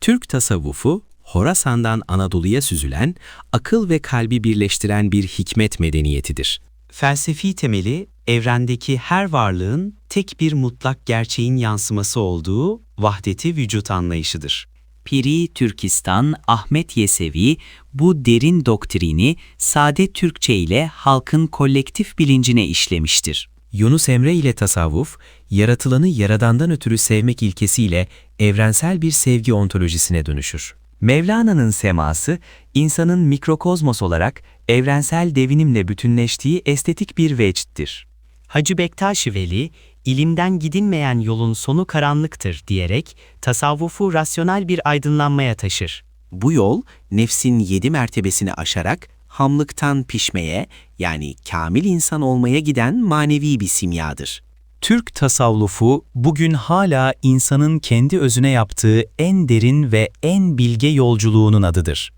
Türk tasavvufu, Horasan'dan Anadolu'ya süzülen, akıl ve kalbi birleştiren bir hikmet medeniyetidir. Felsefi temeli, evrendeki her varlığın tek bir mutlak gerçeğin yansıması olduğu vahdeti vücut anlayışıdır. Piri Türkistan Ahmet Yesevi bu derin doktrini sade Türkçe ile halkın kolektif bilincine işlemiştir. Yunus Emre ile tasavvuf, yaratılanı yaradandan ötürü sevmek ilkesiyle evrensel bir sevgi ontolojisine dönüşür. Mevlana'nın seması, insanın mikrokozmos olarak evrensel devinimle bütünleştiği estetik bir vecddir. Hacı Bektaş Veli, ilimden gidinmeyen yolun sonu karanlıktır diyerek tasavvufu rasyonel bir aydınlanmaya taşır. Bu yol, nefsin yedi mertebesini aşarak hamlıktan pişmeye yani kamil insan olmaya giden manevi bir simyadır. Türk tasavvufu bugün hala insanın kendi özüne yaptığı en derin ve en bilge yolculuğunun adıdır.